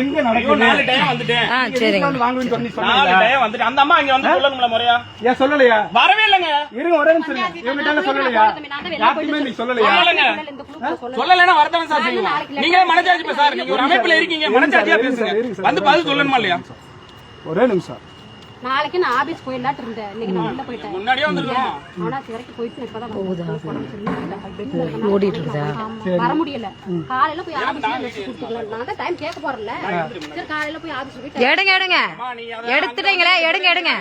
எங்க நாலு டயம் வந்துட்டேன். வாங்குவேன்னு சொல்லி நாலு சொன்னீங்களா? டயம் வந்துட்டு அந்த அம்மா இங்க வந்து சொல்லணும்ல முறையா? ஏன் சொல்லலையா? வரவே இல்லைங்க. இருங்க ஒரே நிமிஷம் இருங்க. இவங்கிட்ட சொல்லலையா? யார்கிட்டயுமே நீ சொல்லலையா? சொல்லலைங்க சொல்லலைன்னா வரதான் சார் செய்வோம். நீங்க மனச்சாட்சி பேச சார் நீங்க ஒரு அமைப்புல இருக்கீங்க. சார், பேசுங்க. வந்து பதில் சொல்லணுமா இல்லையா? ஒரே நிமிஷம். நாளைக்கு நான் ஆபீஸ் போயிடலாட்டு இருந்தேன். இன்னைக்கு நான் உள்ள போயிட்டேன். அவனாச்சு வரைக்கும் போயிட்டு இப்பதான். ஓடிட்டு ஆமா, வர முடியல. காலையில போய் கொடுத்துக்கலாம். நான் தான் டைம் கேட்க போறேன்ல. சரி காலையில போய் ஆபீஸ் போயிட்டு எடுங்க எடுங்க. எடுத்துட்டீங்களே எடுங்க எடுங்க.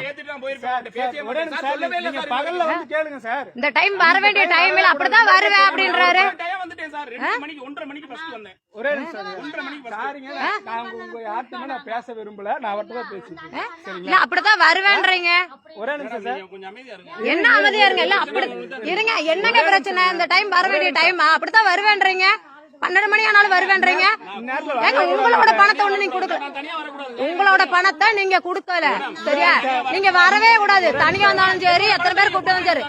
இந்த டைம் வர வேண்டிய டைம்ல அப்படிதான் வருவேன் அப்படின்றாரு. வந்துட்டேன் சார். ரெண்டு மணிக்கு ஒன்றரை மணிக்கு ஃபர்ஸ்ட் வந்தேன். ஒரே நிமிஷம் ஒன்றரை மணிக்கு first. சாரிங்க. நான் உங்க- உங்க யார்கிட்டயுமே நான் பேச விரும்பல. நான் அவர்கிட்ட தான் பேசிட்டேன் இல்ல அப்படிதான் வருவேன்றீங்க. ஒரே நிமிஷம் சார். நீங்க கொஞ்சம் அமைதியா இருங்க. என்ன அமைதியா இருங்க? இல்ல அப்படி இருங்க. என்னங்க பிரச்சனை? இந்த டைம் வர வேண்டிய டைம் அப்படித்தான் வருவேன்றீங்க. பன்னெண்டு மணி ஆனாலும் வருவேன்றீங்க? ஏங்க உங்களோட பணத்தை ஒண்ணு நீங்க கொடுக்கல உங்களோட பணத்தை நீங்க கொடுக்கல. சரியா? நீங்க வரவே கூடாது. தனியா வந்தாலும் சரி எத்தனை பேர் கூப்பிட்டாலும் சரி.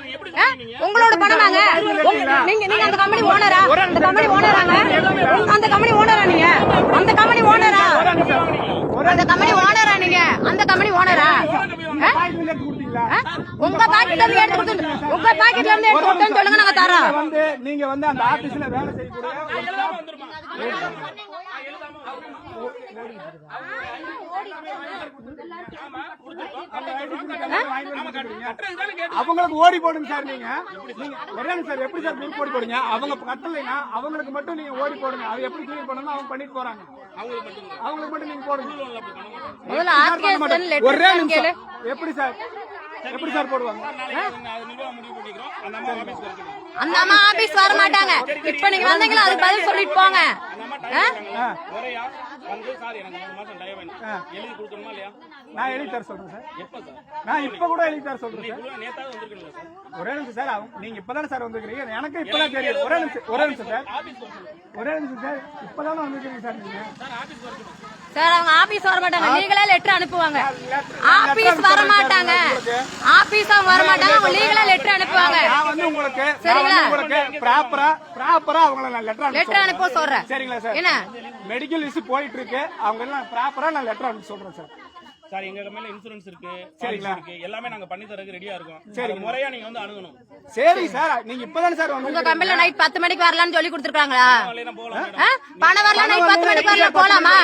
உங்களோட பணமாங்க உங்க- நீங்க நீங்க அந்த கம்பெனி ஓனரா அந்த கம்பெனி ஓனராங்க அந்த கம்பெனி ஓனரா நீங்க? அந்த கம்பெனி ஓனரா அந்த கம்பெனி ஓனரா நீங்க? அந்த கம்பெனி ஓனரா ஆ? பாக்கெட்ல எடுத்து கொடுத்தீங்களா ஆ? உங்க பாக்கெட்ல இருந்து எடுத்து கொடுத்து உங்க பாக்கெட்ல இருந்து எடுத்து கொடுத்தேன்னு சொல்லுங்க நாங்க தரோம் வந்து நீங்க வந்து அந்த ஆபீஸ்ல வேலை செய்யக்கூடிய அவங்களுக்கு ஓடி போடுங்க சார் நீங்க. நீங்க சார் எப்படி சார் ஓடி போடுங்க? அவங்க கட்டலைன்னா அவங்களுக்கு மட்டும் நீங்க ஓடி போடுங்க. அது எப்படி கிளீன் பண்ணணும் அவங்க பண்ணிட்டு போறாங்க. அவங்களுக்கு மட்டும் நீங்க போடுங்க. முதல்ல ஆர்கேஸ்டன் ஒரே நிமிஷம். எப்படி சார்? எப்படி சார் போடுவாங்க? அந்த அம்மா ஆபீஸ் வர மாட்டாங்க. இப்ப நீங்க வந்தீங்களா அதுக்கு பதில் சொல்லிட்டு போங்க. நான் எழுதி தர சொல்றேன் சார். எப்ப சார் நான் இப்ப கூட எழுதி தர சொல்றேன் ஒரே நிமிஷம் சார் நீங்க இப்பதானே சார் வந்திருக்கீங்க எனக்கு இப்பதான் தெரியும். ஒரே நிமிஷம் ஒரே நிமிஷம் சார். ஒரே நிமிஷம் சார் இப்பதானே வந்திருக்கீங்க சார் நீங்க? சார் அவங்க ஆபீஸ் வர மாட்டாங்க. லீகலா லெட்டர் அனுப்புவாங்க. ஆபீஸ் வர மாட்டாங்க. ஆபீஸ் அவங்க வர மாட்டாங்க. அவங்க லீகலா லெட்டர் அனுப்புவாங்க. நான் வந்து உங்களுக்கு சரிங்களா? உங்களுக்கு ப்ராப்பரா ப்ராப்பரா அவங்கள நான் லெட்டர் லெட்டர் அனுப்ப சொல்றேன். சரிங்களா சார்? என்ன? மெடிக்கல் இஷ்யூ போயிட்டு இருக்கு. அவங்க எல்லாம் ப்ராப்பரா நான் லெட்டர் அனுப்பி சொல்றேன் சார். சார் எங்க மேல இன்சூரன்ஸ் இருக்கு சரிங்களா? இருக்கு எல்லாமே நாங்க பண்ணி தரக்கு ரெடியா இருக்கோம். சரி முறையா நீங்க வந்து அணுகணும். சரி சார் நீங்க இப்பதானே சார் உங்க கம்பெனில நைட் பத்து மணிக்கு வரலாம்னு சொல்லி கொடுத்துருக்காங்களா? பணம் வரலாம் நைட் பத்து மணிக்கு வரலாம் போலாமா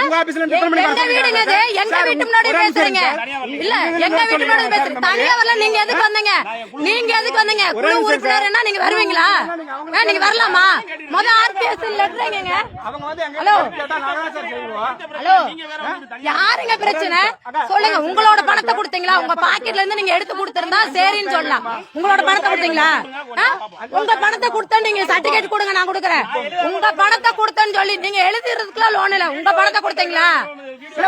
உங்க ஆபீஸ்ல எத்தனை மணிக்கு எங்க சொல்றீங்க? எங்க வீட்டு முன்னாடி பேசுறீங்க. இல்ல எங்க வீட்டு முன்னாடி பேசுறீங்க. தனியா வரல நீங்க எதுக்கு வந்தீங்க? நீங்க எதுக்கு வந்தீங்க? குழு உறுப்பினர்னா நீங்க வருவீங்களா? ஆ, நீங்க வரலாமா? முத ஆர்பிஎஸ் லெட்டர் எங்க? அவங்க வந்து எங்க ஹலோ. ஹலோ? யாருங்க பிரச்சனை? சொல்லுங்க உங்களோட பணத்தை கொடுத்தீங்களா? உங்க பாக்கெட்ல இருந்து நீங்க எடுத்து கொடுத்திருந்தா சரின்னு சொல்லலாம் உங்களோட பணத்தை கொடுத்தீங்களா? உங்க பணத்தை கொடுத்தா நீங்க சர்டிபிகேட் கொடுங்க நான் கொடுக்குறேன். உங்க பணத்தை கொடுத்தேன்னு சொல்லி நீங்க எழுதுறதுக்குலாம் லோன் இல்ல. உங்க பணத்தை கொடுத்தீங்களா?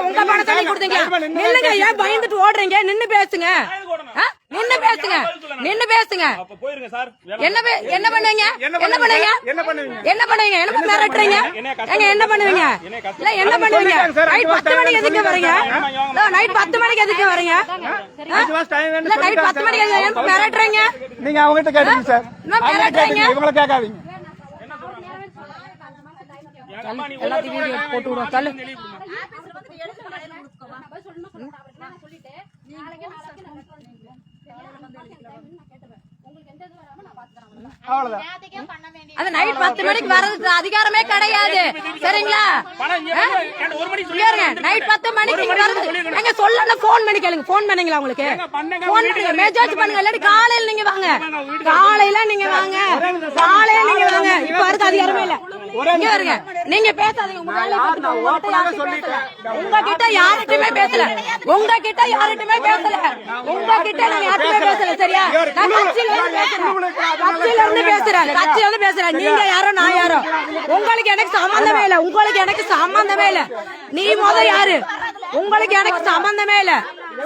உங்க பணத்தை கொடுத்தீங்களா? நில்லுங்க ஏன் பயந்துட்டு ஓடுறீங்க? நின்னு பேசுங்க? நின்னு பேசுங்க. நின்னு பேசுங்க. அப்ப போயிருங்க சார். என்ன பே- என்ன பண்ணுவீங்க? என்ன பண்ணுவீங்க? என்ன பண்ணுவீங்க? என்ன பண்ணுவீங்க? என்ன மிரட்டுறீங்க? ஏங்க என்ன பண்ணுவீங்க? இல்ல என்ன பண்ணுவீங்க? நைட் பத்து மணிக்கு எதுக்கு வரீங்க? நைட் பத்து மணிக்கு எதுக்கு வரீங்க? இல்ல நைட் பத்து மணிக்கு எதுக்கு எனக்கு மிரட்டுறீங்க? நீங்க அவங்ககிட்ட கேட்டீங்க சார். என்ன அவங்ககிட்ட மிரட்டுறீங்க? இவங்கள கேட்காதீங்க. எல்லாத்தையும் வீடியோ போட்டு விடுவோம் தள்ளு. அவ்வளவுதான். அது நைட் பத்து மணிக்கு வர்றதுக்கு அதிகாரமே கிடையாது. சரிங்களா? நைட் பத்து மணிக்கு வருது எங்க சொல்லல போன் பண்ணி கேளுங்க. போன் பண்ணீங்களா உங்களுக்கு? போன் பண்ணுங்க மெசேஜ் பண்ணுங்க. இல்லாட்டி காலையில நீங்க வாங்க. காலையில நீங்க வாங்க. காலையில நீங்க வாங்க. இப்ப அதுக்கு அதிகாரமே இல்ல. இங்க வருங்க நீங்க பேசாதீங்க. உங்ககிட்ட யார்கிட்டயுமே பேசல. உங்ககிட்ட யார்கிட்டயுமே பேசல. உங்ககிட்ட நான் யார்கிட்டயுமே பேசல. சரியா? நான் கட்சியில இருந்து பேசுறேன். கட்சியில இருந்து பேசுறேன். கட்சியில இருந்து பேசுறேன். நீங்க யாரோ நான் யாரோ? உங்களுக்கு எனக்கு சம்பந்தமே இல்ல. உங்களுக்கு எனக்கு சம்பந்தமே இல்ல. நீ முத யாரு? உங்களுக்கு எனக்கு சம்பந்தமே இல்ல.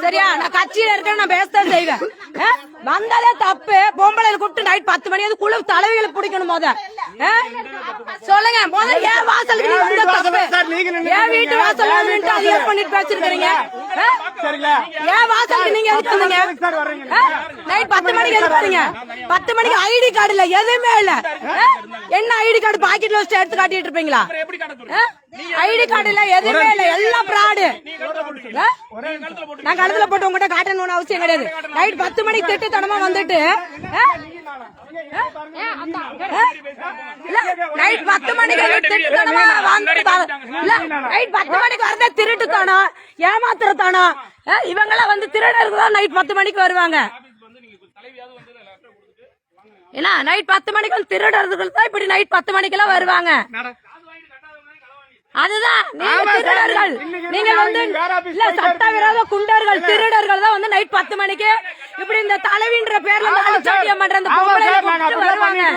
சரியா? நான் கட்சியில இருக்கேன் நான் பேசத்தான் செய்வேன்? வந்தாலே தப்பு. பொம்பளை கூப்பிட்டு நைட் பத்து மணி வந்து குழு தலைவிகளை பிடிக்கணும் ஆ? சொல்லுங்க முத ஏன் வாசலுக்கு நீ வந்த தப்பு? சார், நீங்க என் வீட்டு வாசல் நின்னுட்டு அது பண்ணிட்டு பேசிருக்கீங்க சரிங்களா ஏன் வாசலுக்கு நீங்க எதுக்கு வந்தீங்க? எதுக்கு சார் வர்றீங்க நைட் பத்து மணிக்கு எதுக்கு வரீங்க? பத்து மணிக்கு ஐடி கார்டு இல்ல எதுவுமே இல்ல? என்ன ஐடி கார்டு பாக்கெட்ல வச்சு எடுத்து காட்டிட்டு இருப்பீங்களா? ஐடி கார்டு இல்ல எதுவுமே இல்ல எல்லாம் போட்டு நான் கழுத்துல போட்டு உங்ககிட்ட காட்டணும்னு அவசியம் கிடையாது. நைட் பத்து மணிக்கு திட்டு தனமா வந்துட்டு நைட் பத்து மணிக்கு திருட்டுத்தனமா நைட் பத்து மணிக்கு வரதே திருட்டுத்தனம் ஏமாத்துறதானம் இவங்க எல்லாம் வந்து திருடருக்கு தான் நைட் பத்து மணிக்கு வருவாங்க. ஏன்னா நைட் பத்து மணிக்கு வந்து திருடர்களுக்கு தான் இப்படி நைட் பத்து மணிக்கெல்லாம் வருவாங்க? அதுதான் திருடர்கள். நீங்க வந்து இல்ல சட்டவிரோத குண்டர்கள் திருடர்கள் தான் வந்து நைட் பத்து மணிக்கு இப்படி இந்த தலைவின்ற பேர்ல நாலு. சோட்டியம் பண்ற அந்த பொம்பளை.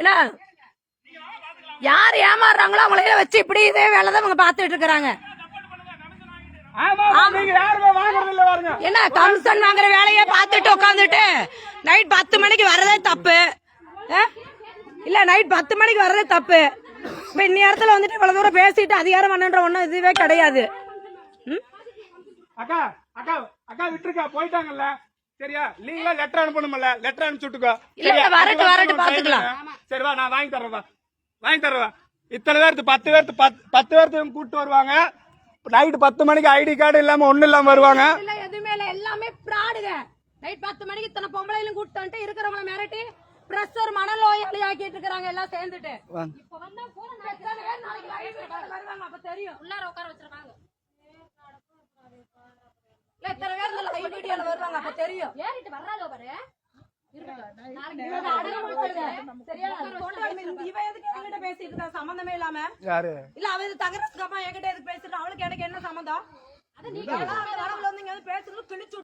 என்ன? யார் ஏமாறுறாங்களோ அவங்கள வச்சு இப்படி இதே வேலை தான் அவங்க பாத்துட்டு பாருங்க. என்ன கமிஷன் வாங்குற வேலையை பார்த்துட்டு உட்காந்துட்டு நைட் பத்து மணிக்கு வர்றதே தப்பு? இல்ல நைட் பத்து மணிக்கு வர்றதே தப்பு. இப்ப இந்த இடத்துல வந்துட்டு இவ்வளவு தூரம் பேசிட்டு அதிகாரம் பண்ணன்ற ஒண்ணும் இதுவே கிடையாது? அக்கா அக்கா அக்கா விட்டுருக்கா போயிட்டாங்கல்ல. சரியா? நீங்களா லெட்டர் அனுப்பணும்ல லெட்டர் அனுப்பிச்சு விட்டுக்கோ இல்ல, வரட்டும், வந்து பாத்துக்கலாம். time இல்ல. சரி வா நான் வாங்கி தர்றேன் வா. வாங்கி தர்றேன் வா. இத்தனை பேர்த்து பத்து பேர்த்து பத்து பத்து பேர்த்து கூட்டு வருவாங்க. நைட்டு பத்து மணிக்கு ஐடி கார்டு இல்லாம ஒண்ணு இல்லாம வருவாங்க. இல்ல எதுவுமே இல்ல. எல்லாமே பிராடுங்க நைட் பத்து மணிக்கு இத்தனை பொம்பளையிலும் கூப்பிட்டு வந்துட்டு இருக்கிறவங்கள மிரட்டி பிரஷர் மனநோயாளி ஆக்கிட்டு இருக்காங்க எல்லாம் சேர்ந்துட்டு. இப்ப வந்தா பேர் நாளைக்கு வருவாங்க. அப்ப தெரியும். உள்ளார உட்கார வச்சிருக்காங்க. எத்தனை பேர் இந்த லைவ் வீடியோல வருவாங்க அப்ப தெரியும். ஏறிட்டு வர்றாங்க பாரு. சம்பந்தமே இல்லாம? யாரு? இல்ல அவ அம்மா என்கிட்ட எதுக்கு பேசிட்டு அவளுக்கு எனக்கு என்ன சம்பந்தம் அது நீங்க வரவுல வந்து இங்க வந்து பேசுறது கிழிச்சு